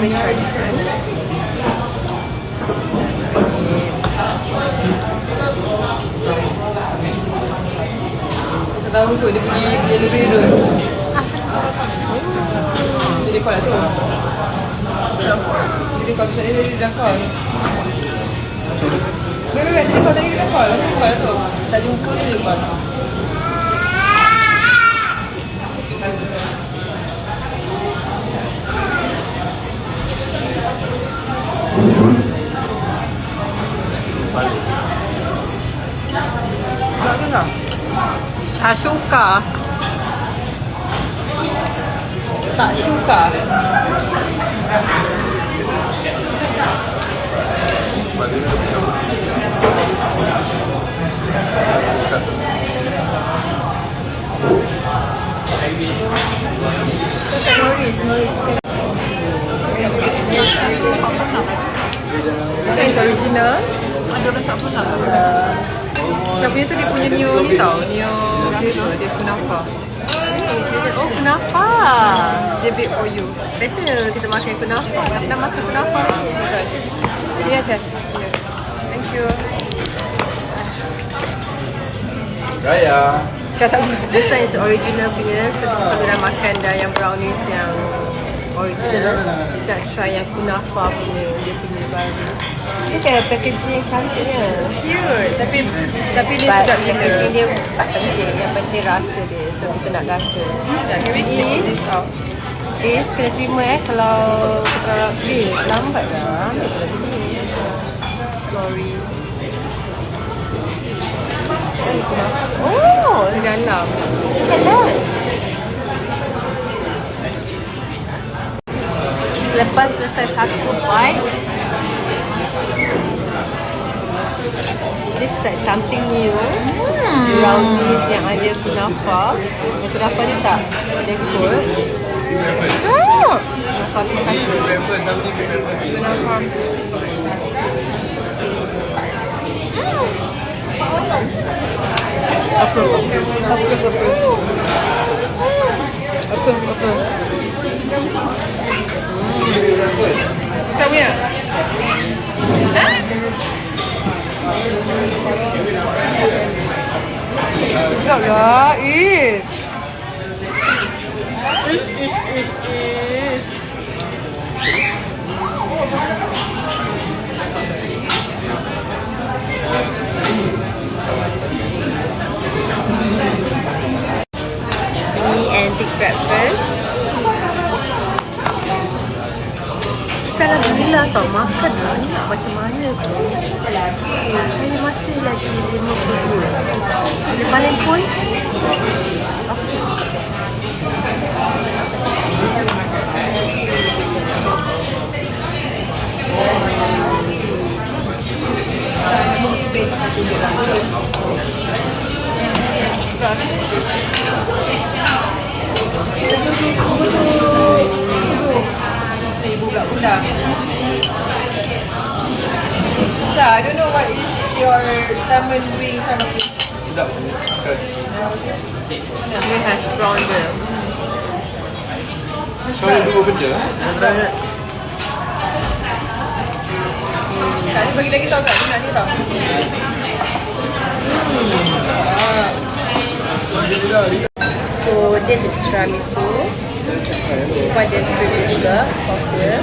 Let me try this one. Tahu kot dia pergi delivery road. Jadi call lah tu. Jadi call tadi dia dah call. Wait, wait, wait. Tadi call tadi dia dah call. Tadi call lah tu. Tak jumpa dia dia 아, 그래서 자쇼카 다쇼카 This is original. Ada rasa apa? Siapa punya tu dia punya new ni tau New flavor Dia kunafa Oh, kenapa? Dia bake for you Better kita makan kunafa. Kita makan kunafa. Yes yes. Thank you Raya. Up This one is original punya. So, so kita dah makan dah yang brownies yang original. Kita nak try yang kunafa punya. Dia punya baru. Dia kayak packaging yang cantiknya. Cute Tapi Tapi dia But sedap packaging gila dia tak penting. Yang penting rasa dia. So kita nak rasa. Sekejap, Can we take this out? Is kena terima eh kalau kita beli lambat dah. Sini. Sorry. Oh, di dalam. Look at Selepas selesai satu bite, this is like something new. Brownies yang ada kunafa. Yang kunafa ni tak ada gold. Oh, kunafa pistachio. Kunafa. Apa? Apa? Apa? Apa? Apa? Da ist. Ist, ist, ist, ist. Me and big breakfast. Kalau bila tau makan lah, macam mana tu? Saya masih lagi 52. Dia paling pun Ibu your salmon wing something. Sedap. Dia hash brown je. Sorry dua benda. Eh? Tak ada bagi lagi tau kat sini tau. So this is tiramisu. Quite a pretty juga sauce dia.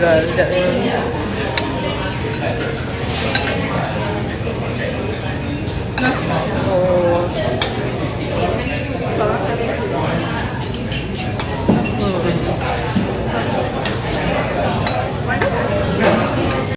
这个有